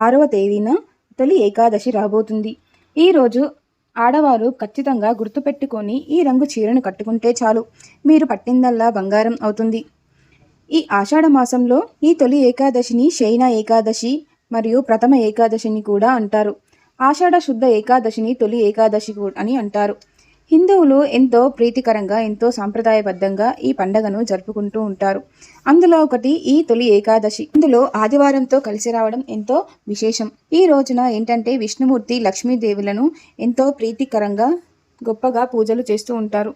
ఆరవ తేదీన తొలి ఏకాదశి రాబోతుంది. ఈరోజు ఆడవారు ఖచ్చితంగా గుర్తుపెట్టుకొని ఈ రంగు చీరను కట్టుకుంటే చాలు. మీరు పట్టిందల్లా బంగారం అవుతుంది. ఈ ఆషాఢ మాసంలో ఈ తొలి ఏకాదశిని శయన ఏకాదశి మరియు ప్రథమ ఏకాదశిని కూడా అంటారు. ఆషాఢ శుద్ధ ఏకాదశిని తొలి ఏకాదశి అని అంటారు. హిందువులు ఎంతో ప్రీతికరంగా ఎంతో సాంప్రదాయబద్ధంగా ఈ పండగను జరుపుకుంటూ ఉంటారు. అందులో ఒకటి ఈ తొలి ఏకాదశి. ఇందులో ఆదివారంతో కలిసి రావడం ఎంతో విశేషం. ఈ రోజున ఏంటంటే విష్ణుమూర్తి లక్ష్మీదేవులను ఎంతో ప్రీతికరంగా గొప్పగా పూజలు చేస్తూ ఉంటారు.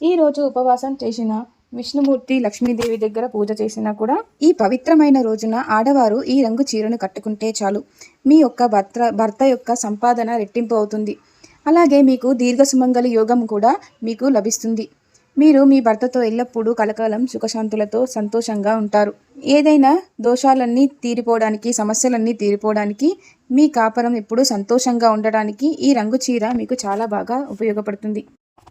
ఈ రోజు ఉపవాసం చేసిన విష్ణుమూర్తి లక్ష్మీదేవి దగ్గర పూజ చేసినా కూడా ఈ పవిత్రమైన రోజున ఆడవారు ఈ రంగు చీరను కట్టుకుంటే చాలు. మీ యొక్క భర్త భర్త యొక్క సంపాదన రెట్టింపు అవుతుంది. అలాగే మీకు దీర్ఘ సుమంగళ యోగం కూడా మీకు లభిస్తుంది. మీరు మీ భర్తతో ఎల్లప్పుడూ కలకాలం సుఖశాంతులతో సంతోషంగా ఉంటారు. ఏదైనా దోషాలన్నీ తీరిపోవడానికి సమస్యలన్నీ తీరిపోవడానికి మీ కాపరం ఎప్పుడూ సంతోషంగా ఉండడానికి ఈ రంగు చీర మీకు చాలా బాగా ఉపయోగపడుతుంది.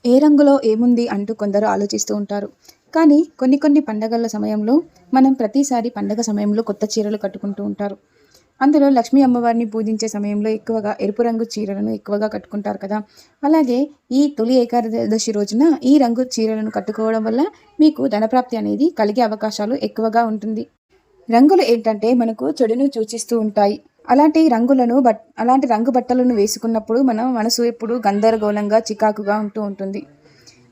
ఏ రంగులో ఏముంది అంటూ కొందరు ఆలోచిస్తూ ఉంటారు. కానీ కొన్ని కొన్ని పండగల సమయంలో మనం ప్రతిసారి పండగ సమయంలో కొత్త చీరలు కట్టుకుంటూ ఉంటారు. అందులో లక్ష్మీ అమ్మవారిని పూజించే సమయంలో ఎక్కువగా ఎరుపు రంగు చీరలను ఎక్కువగా కట్టుకుంటారు కదా. అలాగే ఈ తొలి ఏకాదశి రోజున ఈ రంగు చీరలను కట్టుకోవడం వల్ల మీకు ధనప్రాప్తి అనేది కలిగే అవకాశాలు ఎక్కువగా ఉంటుంది. రంగులు ఏంటంటే మనకు చెడును సూచిస్తూ ఉంటాయి. అలాంటి రంగులను బట్ అలాంటి రంగు బట్టలను వేసుకున్నప్పుడు మన మనసు ఎప్పుడు గందరగోళంగా చికాకుగా ఉంటూ ఉంటుంది.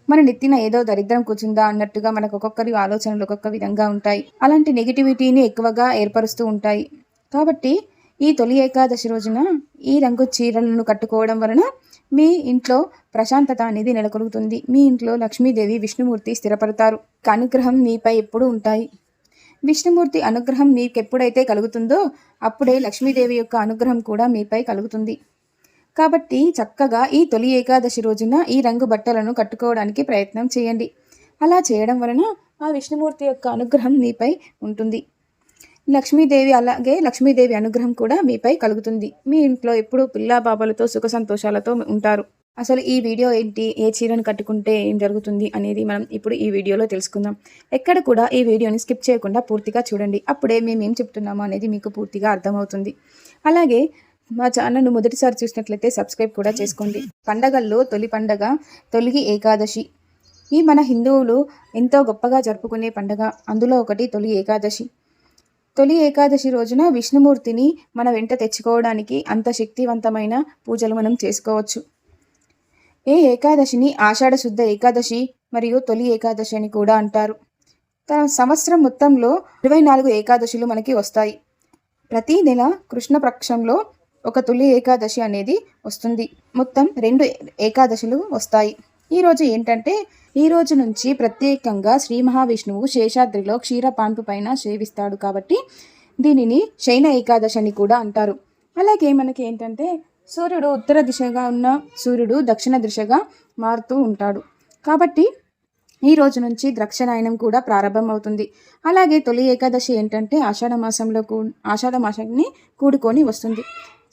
మన నెత్తిన ఏదో దరిద్రం కూర్చుందా అన్నట్టుగా మనకు ఒక్కొక్కరి ఆలోచనలు ఒక్కొక్క విధంగా ఉంటాయి. అలాంటి నెగిటివిటీని ఎక్కువగా ఏర్పరుస్తూ ఉంటాయి. కాబట్టి ఈ తొలి ఏకాదశి రోజున ఈ రంగు చీరలను కట్టుకోవడం వలన మీ ఇంట్లో ప్రశాంతత అనేది నెలకొలుగుతుంది. మీ ఇంట్లో లక్ష్మీదేవి విష్ణుమూర్తి స్థిరపడతారు. అనుగ్రహం మీపై ఎప్పుడూ ఉంటాయి. విష్ణుమూర్తి అనుగ్రహం మీకెప్పుడైతే కలుగుతుందో అప్పుడే లక్ష్మీదేవి యొక్క అనుగ్రహం కూడా మీపై కలుగుతుంది. కాబట్టి చక్కగా ఈ తొలి ఏకాదశి రోజున ఈ రంగు బట్టలను కట్టుకోవడానికి ప్రయత్నం చేయండి. అలా చేయడం వలన ఆ విష్ణుమూర్తి యొక్క అనుగ్రహం మీపై ఉంటుంది. లక్ష్మీదేవి అలాగే లక్ష్మీదేవి అనుగ్రహం కూడా మీపై కలుగుతుంది. మీ ఇంట్లో ఎప్పుడూ పిల్లా బాబాలతో సుఖ సంతోషాలతో ఉంటారు. అసలు ఈ వీడియో ఏంటి? ఏ చీరను కట్టుకుంటే ఏం జరుగుతుంది అనేది మనం ఇప్పుడు ఈ వీడియోలో తెలుసుకుందాం. ఎక్కడ కూడా ఈ వీడియోని స్కిప్ చేయకుండా పూర్తిగా చూడండి. అప్పుడే మేము ఏం చెప్తున్నామో అనేది మీకు పూర్తిగా అర్థమవుతుంది. అలాగే మా ఛానల్ను మొదటిసారి చూసినట్లయితే సబ్స్క్రైబ్ కూడా చేసుకోండి. పండగల్లో తొలి పండగ తొలిగి ఏకాదశి. ఈ మన హిందువులు ఎంతో గొప్పగా జరుపుకునే పండగ. అందులో ఒకటి తొలి ఏకాదశి. తొలి ఏకాదశి రోజున విష్ణుమూర్తిని మన వెంట తెచ్చుకోవడానికి అంత శక్తివంతమైన పూజలు మనం చేసుకోవచ్చు. ఏ ఏకాదశిని ఆషాఢ శుద్ధ ఏకాదశి మరియు తొలి ఏకాదశి అని కూడా అంటారు. తన సంవత్సరం మొత్తంలో ఇరవై నాలుగు ఏకాదశులు మనకి వస్తాయి. ప్రతి నెల కృష్ణపక్షంలో ఒక తొలి ఏకాదశి అనేది వస్తుంది. మొత్తం రెండు ఏకాదశులు వస్తాయి. ఈరోజు ఏంటంటే ఈ రోజు నుంచి ప్రత్యేకంగా శ్రీ మహావిష్ణువు శేషాద్రిలో క్షీరపాన్పు పైన సేవిస్తాడు కాబట్టి దీనిని శయన ఏకాదశి అని కూడా అంటారు. అలాగే మనకి ఏంటంటే సూర్యుడు ఉత్తర దిశగా ఉన్న సూర్యుడు దక్షిణ దిశగా మారుతూ ఉంటాడు. కాబట్టి ఈ రోజు నుంచి ద్రక్షనాయనం కూడా ప్రారంభమవుతుంది. అలాగే తొలి ఏకాదశి ఏంటంటే ఆషాఢ మాసంలో కూ ఆషాఢ మాసాన్ని కూడుకొని వస్తుంది.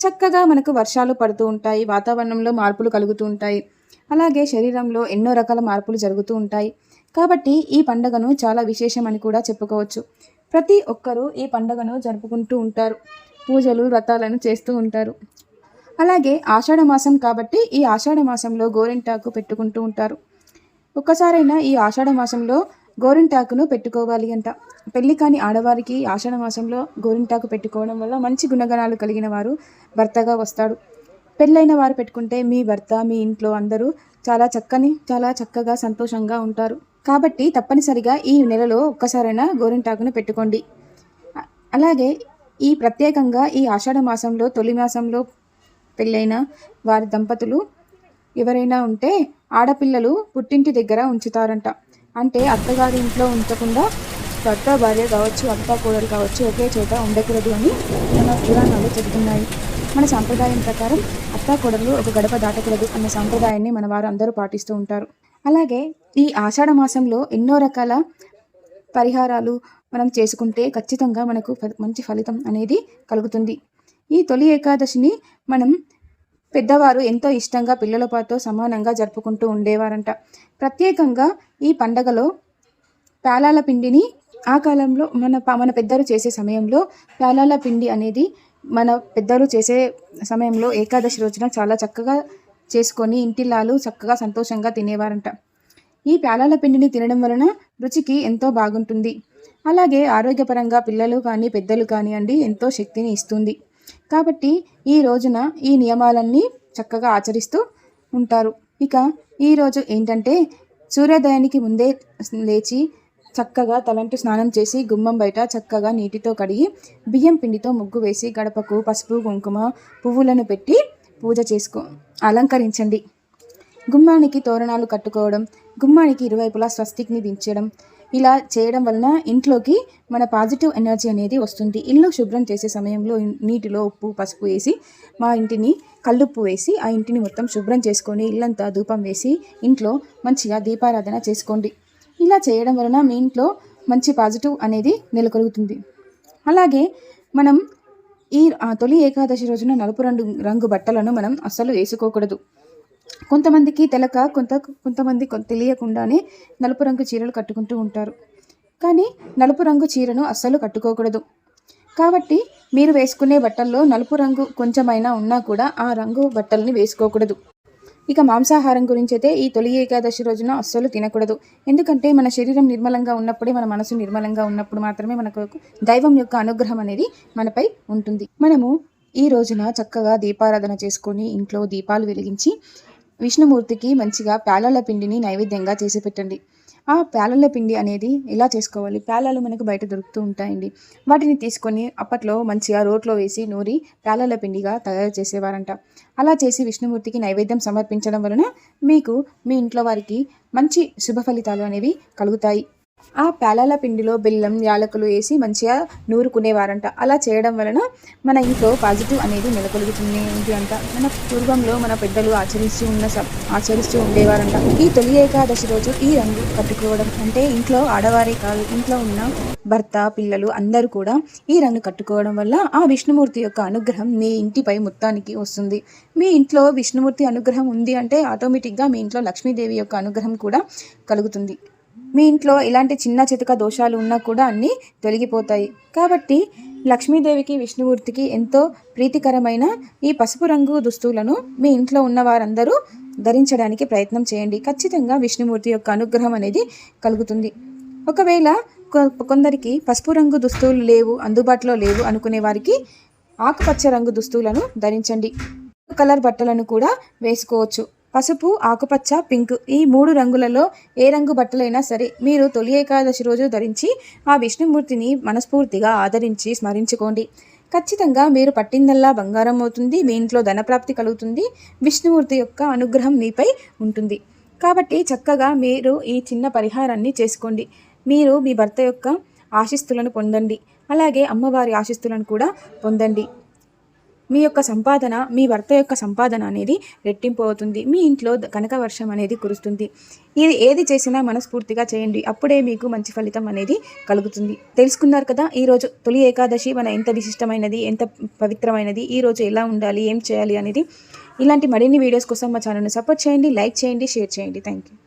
చక్కగా మనకు వర్షాలు పడుతూ ఉంటాయి వాతావరణంలో మార్పులు కలుగుతూ ఉంటాయి. అలాగే శరీరంలో ఎన్నో రకాల మార్పులు జరుగుతూ ఉంటాయి. కాబట్టి ఈ పండుగను చాలా విశేషమని కూడా చెప్పుకోవచ్చు. ప్రతి ఒక్కరూ ఈ పండుగను జరుపుకుంటూ ఉంటారు. పూజలు వ్రతాలను చేస్తూ ఉంటారు. అలాగే ఆషాఢ మాసం కాబట్టి ఈ ఆషాఢ మాసంలో గోరింటాకు పెట్టుకుంటూ ఉంటారు. ఒక్కసారైనా ఈ ఆషాఢ మాసంలో గోరింటాకును పెట్టుకోవాలి అంట. పెళ్ళి కాని ఆడవారికి ఆషాఢ మాసంలో గోరింటాకు పెట్టుకోవడం వల్ల మంచి గుణగణాలు కలిగిన వారు భర్తగా వస్తాడు పెళ్ళైన వారు పెట్టుకుంటే మీ భర్త మీ ఇంట్లో అందరూ చాలా చక్కని చాలా చక్కగా సంతోషంగా ఉంటారు. కాబట్టి తప్పనిసరిగా ఈ నెలలో ఒక్కసారైనా గోరింటాకును పెట్టుకోండి. అలాగే ఈ ప్రత్యేకంగా ఈ ఆషాఢ మాసంలో తొలి మాసంలో పెళ్ళైన వారి దంపతులు ఎవరైనా ఉంటే ఆడపిల్లలు పుట్టింటి దగ్గర ఉంచుతారంట. అంటే అత్తగారి ఇంట్లో ఉంచకుండా భర్త భార్య కావచ్చు అత్త కూడలు కావచ్చు ఒకే చోట ఉండకూడదు అని మన పురాణాలు చెబుతున్నాయి. మన సాంప్రదాయం ప్రకారం అత్త కోడలు ఒక గడప దాటకూడదు అన్న సాంప్రదాయాన్ని మన వారు అందరూ పాటిస్తూ ఉంటారు. అలాగే ఈ ఆషాఢ మాసంలో ఎన్నో రకాల పరిహారాలు మనం చేసుకుంటే ఖచ్చితంగా మనకు మంచి ఫలితం అనేది కలుగుతుంది. ఈ తొలి ఏకాదశిని మనం పెద్దవారు ఎంతో ఇష్టంగా పిల్లల పాటు సమానంగా జరుపుకుంటూ ఉండేవారంట. ప్రత్యేకంగా ఈ పండగలో పేలాల పిండిని ఆ కాలంలో మన మన పెద్దలు చేసే సమయంలో పేలాల పిండి అనేది మన పెద్దలు చేసే సమయంలో ఏకాదశి రోజున చాలా చక్కగా చేసుకొని ఇంటిల్లాలు చక్కగా సంతోషంగా తినేవారంట. ఈ ప్యాలాల పిండిని తినడం వలన రుచికి ఎంతో బాగుంటుంది. అలాగే ఆరోగ్యపరంగా పిల్లలు కానీ పెద్దలు కానివ్వండి ఎంతో శక్తిని ఇస్తుంది. కాబట్టి ఈ రోజున ఈ నియమాలన్నీ చక్కగా ఆచరిస్తూ ఉంటారు. ఇక ఈరోజు ఏంటంటే సూర్యోదయానికి ముందే లేచి చక్కగా తలంటు స్నానం చేసి గుమ్మం బయట చక్కగా నీటితో కడిగి బియ్యం పిండితో ముగ్గు వేసి గడపకు పసుపు కుంకుమ పువ్వులను పెట్టి పూజ చేసుకో అలంకరించండి. గుమ్మానికి తోరణాలు కట్టుకోవడం గుమ్మానికి ఇరువైపులా స్వస్తిక్ని దించడం ఇలా చేయడం వలన ఇంట్లోకి మన పాజిటివ్ ఎనర్జీ అనేది వస్తుంది. ఇల్లు శుభ్రం చేసే సమయంలో నీటిలో ఉప్పు పసుపు వేసి మా ఇంటిని కల్లుప్పు వేసి ఆ ఇంటిని మొత్తం శుభ్రం చేసుకొని ఇల్లంతా ధూపం వేసి ఇంట్లో మంచిగా దీపారాధన చేసుకోండి. ఇలా చేయడం వలన మీ ఇంట్లో మంచి పాజిటివ్ అనేది నెలకొలుగుతుంది. అలాగే మనం ఈ తొలి ఏకాదశి రోజున నలుపు రంగు రంగు బట్టలను మనం అస్సలు వేసుకోకూడదు. కొంతమందికి తెలక కొంత కొంతమంది తెలియకుండానే నలుపు రంగు చీరలు కట్టుకుంటూ ఉంటారు. కానీ నలుపు రంగు చీరను అస్సలు కట్టుకోకూడదు. కాబట్టి మీరు వేసుకునే బట్టల్లో నలుపు రంగు కొంచెమైనా ఉన్నా కూడా ఆ రంగు బట్టల్ని వేసుకోకూడదు. ఇక మాంసాహారం గురించి అయితే ఈ తొలి ఏకాదశి రోజున అస్సలు తినకూడదు. ఎందుకంటే మన శరీరం నిర్మలంగా ఉన్నప్పుడే మన మనసు నిర్మలంగా ఉన్నప్పుడు మాత్రమే మనకు దైవం యొక్క అనుగ్రహం అనేది మనపై ఉంటుంది. మనము ఈ రోజున చక్కగా దీపారాధన చేసుకొని ఇంట్లో దీపాలు వెలిగించి విష్ణుమూర్తికి మంచిగా పేలాల పిండిని నైవేద్యంగా చేసి పెట్టండి. ఆ ప్యాలల పిండి అనేది ఎలా చేసుకోవాలి? ప్యాలలు మనకు బయట దొరుకుతూ ఉంటాయండి. వాటిని తీసుకొని అప్పట్లో మంచిగా రోట్లో వేసి నూరి ప్యాలల పిండిగా తయారు చేసేవారంట. అలా చేసి విష్ణుమూర్తికి నైవేద్యం సమర్పించడం వలన మీకు మీ ఇంట్లో వారికి మంచి శుభ ఫలితాలు అనేవి కలుగుతాయి. ఆ పేలాల పిండిలో బెల్లం యాలకులు వేసి మంచిగా నూరుకునేవారంట. అలా చేయడం వలన మన ఇంట్లో పాజిటివ్ అనేది నెలకొలుగుతుంది. అంట మన పూర్వంలో మన పెద్దలు ఆచరిస్తూ ఉన్న ఆచరిస్తూ ఉండేవారంట. ఈ తొలి ఏకాదశి రోజు ఈ రంగు కట్టుకోవడం అంటే ఇంట్లో ఆడవారే కాదు ఇంట్లో ఉన్న భర్త పిల్లలు అందరూ కూడా ఈ రంగు కట్టుకోవడం వల్ల ఆ విష్ణుమూర్తి యొక్క అనుగ్రహం మీ ఇంటిపై మొత్తానికి వస్తుంది. మీ ఇంట్లో విష్ణుమూర్తి అనుగ్రహం ఉంది అంటే ఆటోమేటిక్గా మీ ఇంట్లో లక్ష్మీదేవి యొక్క అనుగ్రహం కూడా కలుగుతుంది. మీ ఇంట్లో ఇలాంటి చిన్న చితక దోషాలు ఉన్నా కూడా అన్నీ తొలగిపోతాయి. కాబట్టి లక్ష్మీదేవికి విష్ణుమూర్తికి ఎంతో ప్రీతికరమైన ఈ పసుపు రంగు దుస్తులను మీ ఇంట్లో ఉన్న వారందరూ ధరించడానికి ప్రయత్నం చేయండి. ఖచ్చితంగా విష్ణుమూర్తి యొక్క అనుగ్రహం అనేది కలుగుతుంది. ఒకవేళ కొందరికి పసుపు రంగు దుస్తులు లేవు అందుబాటులో లేవు అనుకునే వారికి ఆకుపచ్చ రంగు దుస్తులను ధరించండి. కలర్ బట్టలను కూడా వేసుకోవచ్చు. పసుపు ఆకుపచ్చ పింక్ ఈ మూడు రంగులలో ఏ రంగు బట్టలైనా సరే మీరు తొలి ఏకాదశి రోజు ధరించి ఆ విష్ణుమూర్తిని మనస్ఫూర్తిగా ఆదరించి స్మరించుకోండి. ఖచ్చితంగా మీరు పట్టిందల్లా బంగారం అవుతుంది మీ ఇంట్లో ధనప్రాప్తి కలుగుతుంది విష్ణుమూర్తి యొక్క అనుగ్రహం మీపై ఉంటుంది. కాబట్టి చక్కగా మీరు ఈ చిన్న పరిహారాన్ని చేసుకోండి. మీరు మీ భర్త యొక్క ఆశిస్తులను పొందండి. అలాగే అమ్మవారి ఆశిస్తులను కూడా పొందండి. మీ యొక్క సంపాదన మీ భర్త యొక్క సంపాదన అనేది రెట్టింపు అవుతుంది మీ ఇంట్లో కనక వర్షం అనేది కురుస్తుంది. ఇది ఏది చేసినా మనస్ఫూర్తిగా చేయండి. అప్పుడే మీకు మంచి ఫలితం అనేది కలుగుతుంది. తెలుసుకున్నారు కదా ఈరోజు తొలి ఏకాదశి మన ఎంత విశిష్టమైనది ఎంత పవిత్రమైనది ఈరోజు ఎలా ఉండాలి ఏం చేయాలి అనేది ఇలాంటి మరిన్ని వీడియోస్ కోసం మా ఛానల్ను సపోర్ట్ చేయండి లైక్ చేయండి షేర్ చేయండి. Thank you